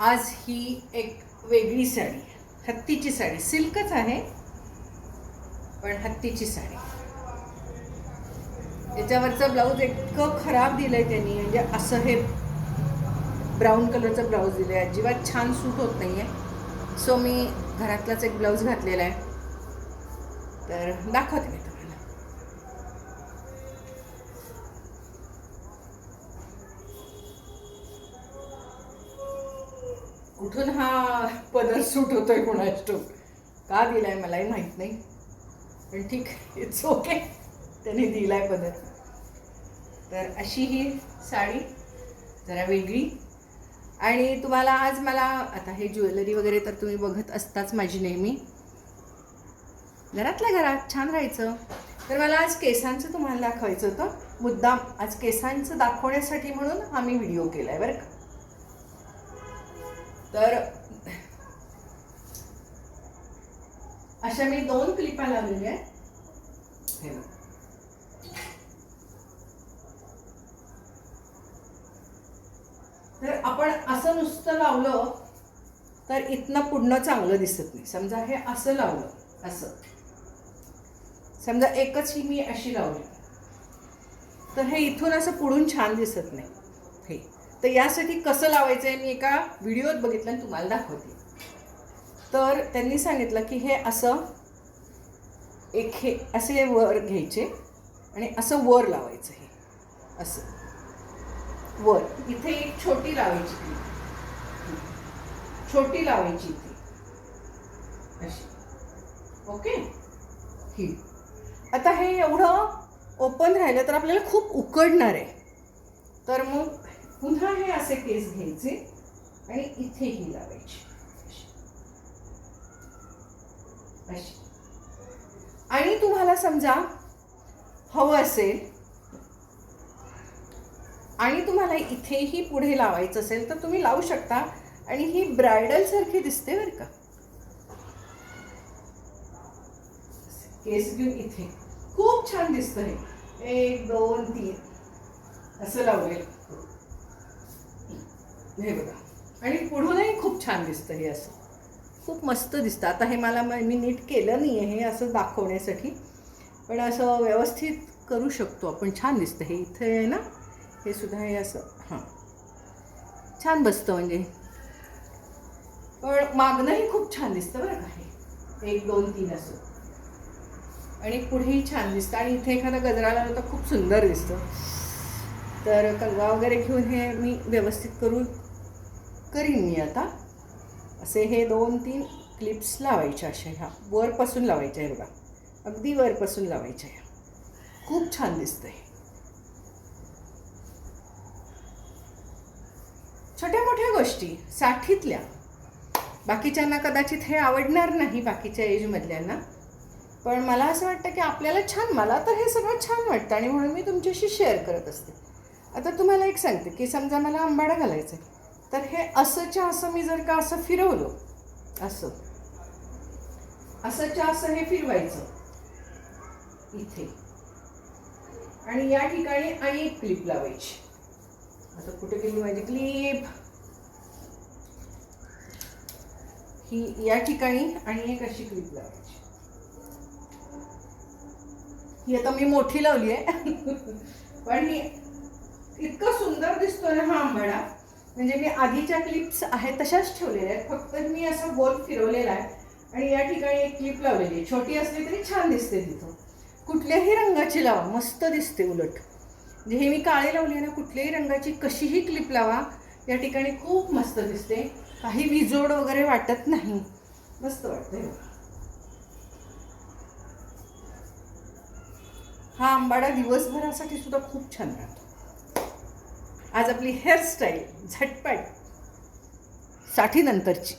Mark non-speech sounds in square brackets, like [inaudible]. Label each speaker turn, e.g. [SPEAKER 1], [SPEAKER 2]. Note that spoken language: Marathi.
[SPEAKER 1] आज ही एक वेगळी साडी हत्तीची साडी. सिल्कच आहे पण हत्तीची साडी. याच्यावरचं ब्लाऊज इतकं खराब दिलं आहे त्यांनी म्हणजे असं हे ब्राऊन कलरचं ब्लाऊज दिलं आहे अजिबात छान सूट होत नाही आहे सो मी घरातलाच एक ब्लाऊज घातलेला आहे. तर दाखवते मी कुठून हा पदर सूट होतोय कुणाष्टो का दिलाय मलाही माहीत नाही. पण ठीक इट्स ओके त्याने दिलाय पदर. तर अशी ही साडी जरा वेगळी. आणि तुम्हाला आज मला आता हे ज्वेलरी वगैरे तर तुम्ही बघत असताच माझी नेहमी. घरातल्या घरात छान राहायचं. तर मला आज केसांचं तुम्हाला दाखवायचं होतं. मुद्दाम आज केसांचं दाखवण्यासाठी म्हणून आम्ही व्हिडिओ केला आहे बरं का. तर अशा मी दोन क्लिपा लावलेल्या आहेत. हे बघा. तर आपण असं नुसतं लावलं तर इथनं पुढनं चांगलं दिसत नाही. समजा हे असं लावलं असं. समजा एकच ही मी अशी लावली. तर हे इथून असं पुढून छान दिसत नाही. हे. तर यासाठी कसं लावायचं आहे मी एका व्हिडिओत बघितलं आणि तुम्हाला दाखवते. तर त्यांनी सांगितलं की हे असं एक हे असे हे वर घ्यायचे आणि असं वर लावायचं हे. असं. वर. इथे एक छोटी लावायची ती. छोटी लावायची इथे अशी. ओके? ही. आता हे एवढं ओपन राहिलं तर आपल्याला खूप उकडणार आहे. तर मग पुन्हा हे असे केस घ्यायचे आणि इथे ही लावायची. अशी. आणि तुम्हाला समजा हवं असेल आणि तुम्हाला इथेही पुढे लावायचं असेल तर तुम्ही लावू शकता. आणि ही ब्रायडल सारखी दिसते बरं का. केस घेऊन इथे. खूप छान दिसतं हे. एक दोन तीन. असं लावलेलं हे बघा. आणि पुढूनही खूप छान दिसतं हे असं. खूप मस्त दिसतं. आता हे मला म- मी नीट केलं नाही आहे हे असं दाखवण्यासाठी. पण असं व्यवस्थित करू शकतो आपण. छान दिसतं हे. इथे आहे ना? हे सुद्धा हे असं. हां. छान बसतं म्हणजे. पण मागणंही खूप छान दिसतं बरं का हे. एक दोन तीन असं. आणि पुढेही छान दिसतं. आणि इथे एखादा गजरा लावला तर खूप सुंदर दिसतं. तर कंगवा वगैरे घेऊन हे मी व्यवस्थित करून करीन मी आता. असे हे दोन तीन क्लिप्स लावायच्या अशा ह्या. वरपासून लावायच्या आहे बघा. अगदी वरपासून लावायच्या ह्या. खूप छान दिसतंय. छोट्या मोठ्या गोष्टी साठीतल्या. बाकीच्यांना कदाचित हे आवडणार नाही बाकीच्या एजमधल्यांना पण मला असं वाटतं की आपल्याला छान मला तर हे सगळं छान वाटतं आणि म्हणून मी तुमच्याशी शेअर करत असते. आता तुम्हाला एक सांगते की समजा मला आंबाडा घालायचं आहे तर हे असंच्या असं मी जर का असं फिरवलं असं असंच्या असं हे फिरवायचं इथे. आणि या ठिकाणी आणि एक क्लिप लावायची. आता कुठे गेली माझी क्लिप ही या ठिकाणी आणि एक अशी क्लिप लावायची. ही आता मी मोठी लावली आहे. [laughs] पण ही इतकं सुंदर दिसतोय ना हा आंबाडा. म्हणजे मी आधीच्या क्लिप्स आहेत तशाच ठेवलेल्या आहेत. फक्त मी असं गोल फिरवलेला आहे आणि या ठिकाणी एक क्लिप लावलेली आहे. छोटी असली तरी छान दिसते तिथं. कुठल्याही रंगाची लावा मस्त दिसते उलट. म्हणजे हे मी काळे लावले ना कुठल्याही रंगाची कशीही क्लिप लावा या ठिकाणी खूप मस्त दिसते. काही विजोड वगैरे वाटत नाही. मस्त वाटते हा आंबाडा दिवसभरासाठी सुद्धा खूप छान राहतो. आज आपली हेअरस्टाईल झटपट साठीनंतरची.